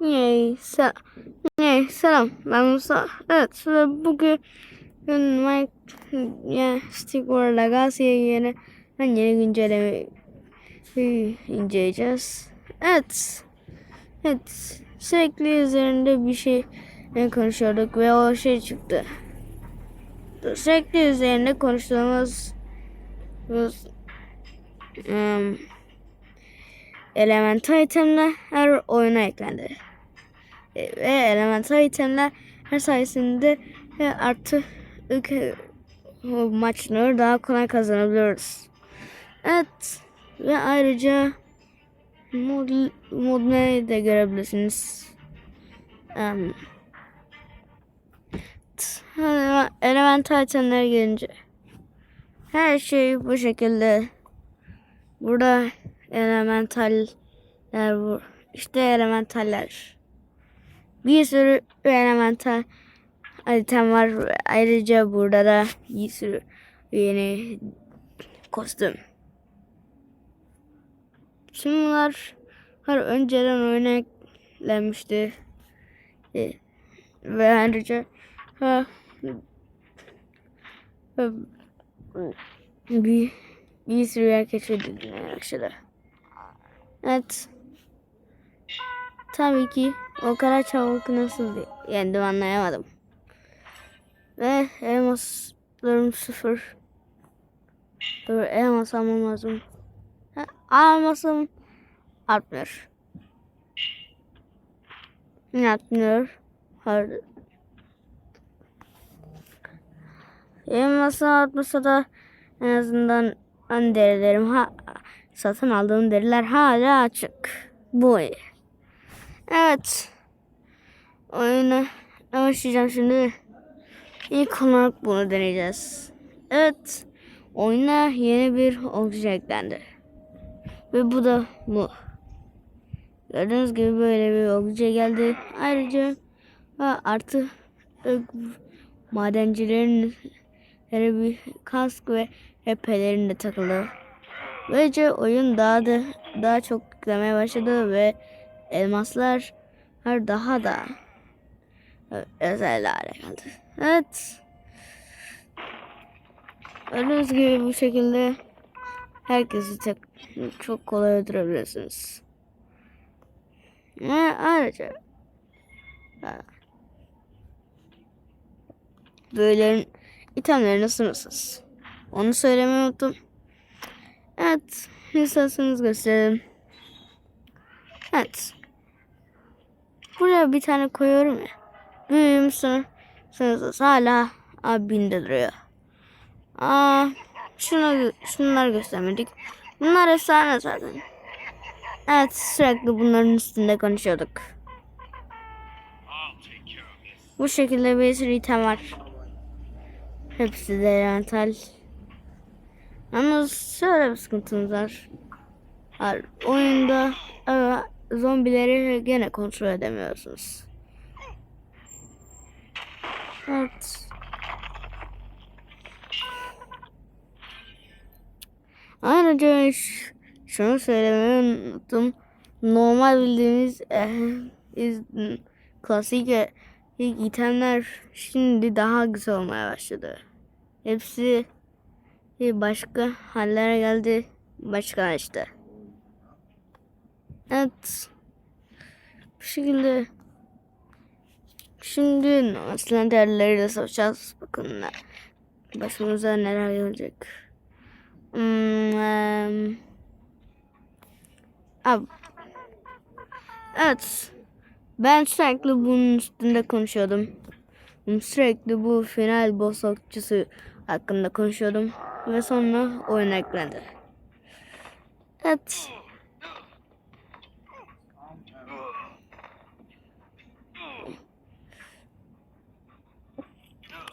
Yay, se Yay, selam. Ben Musa. Evet ve bugün Mike ya Stick War Legacy'ye yeni ben yeni güncelleme inceleyeceğiz. Evet. Evet. Sürekli üzerinde bir şey konuşuyorduk ve o şey çıktı. Sürekli üzerinde konuştuğumuz um, elemental itemler her oyuna eklendi. E, ve elemental itemler her sayesinde artık ülke maçları daha kolay kazanabiliyoruz. Evet ve ayrıca mod, mod de görebilirsiniz. Um, elemental itemler gelince her şey bu şekilde. Burada elementaller bu. İşte elementaller. Bir sürü elemental item var. Ayrıca burada da bir sürü yeni kostüm. Tüm bunlar her önceden oyuna eklenmişti. E, Ve ayrıca ha, ha, bir, bir sürü yer keşfedildiler arkadaşlar. Evet. Tabii ki o kadar çabuk nasıl yendim anlayamadım. Ve elmaslarım sıfır. Dur elmas almam lazım. Ha, almasım artmıyor. Artmıyor. Hayır. Elması artmasa da en azından ön derilerim ha satın aldığım deriler hala açık. Bu iyi. Evet. Oyuna başlayacağım şimdi. İlk olarak bunu deneyeceğiz. Evet. Oyuna yeni bir obje eklendi. Ve bu da bu. Gördüğünüz gibi böyle bir obje geldi. Ayrıca artı madencilerin bir kask ve epelerin de takıldı. Böylece oyun daha da daha çok yüklemeye başladı ve elmaslar daha da özel hale geldi. Evet. Gördüğünüz gibi bu şekilde herkesi tek, çok kolay öldürebilirsiniz. Ve ayrıca böylerin itemlerini sınırsız. Onu söylemeyi unuttum. Evet. İsterseniz gösterelim. Evet. Buraya bir tane koyuyorum ya. Büyüğüm sınır, sınırsız. Hala abinde duruyor. Aa, şunu, şunları göstermedik. Bunlar efsane zaten. Evet sürekli bunların üstünde konuşuyorduk. Bu şekilde bir sürü item var. Hepsi de elemental. Ama şöyle bir sıkıntımız var. var. Oyunda zombileri gene kontrol edemiyorsunuz. Evet. Ayrıca şunu söylemeyi unuttum. Normal bildiğimiz e, iz, klasik e, itemler şimdi daha güzel olmaya başladı. Hepsi başka hallere geldi. Başka işte. Evet. Bu şekilde şimdi aslan değerleriyle savaşacağız. Bakın başımıza neler gelecek. Hmm, em, ab- evet. Ben sürekli bunun üstünde konuşuyordum. Sürekli bu final boss hakkında konuşuyordum. Ve sonra oyun eklendi. Evet.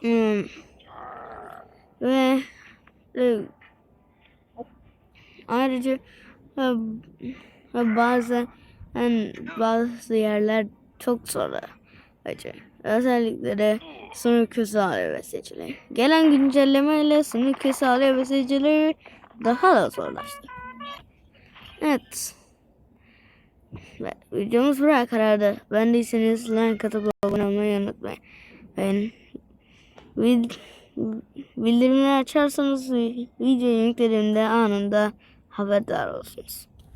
Hmm. Ve e, ayrıca e, e, bazen bazı yerler çok zor. Acı. Özellikle de sınır kötü alıyor besicileri. Gelen güncellemeyle sınır kötü alıyor besicileri daha da zorlaştı. Evet. Ve videomuz buraya kadardı. Beğendiyseniz like atıp abone olmayı unutmayın. Ben vid bildirimleri açarsanız vi- video yüklediğimde anında haberdar olursunuz.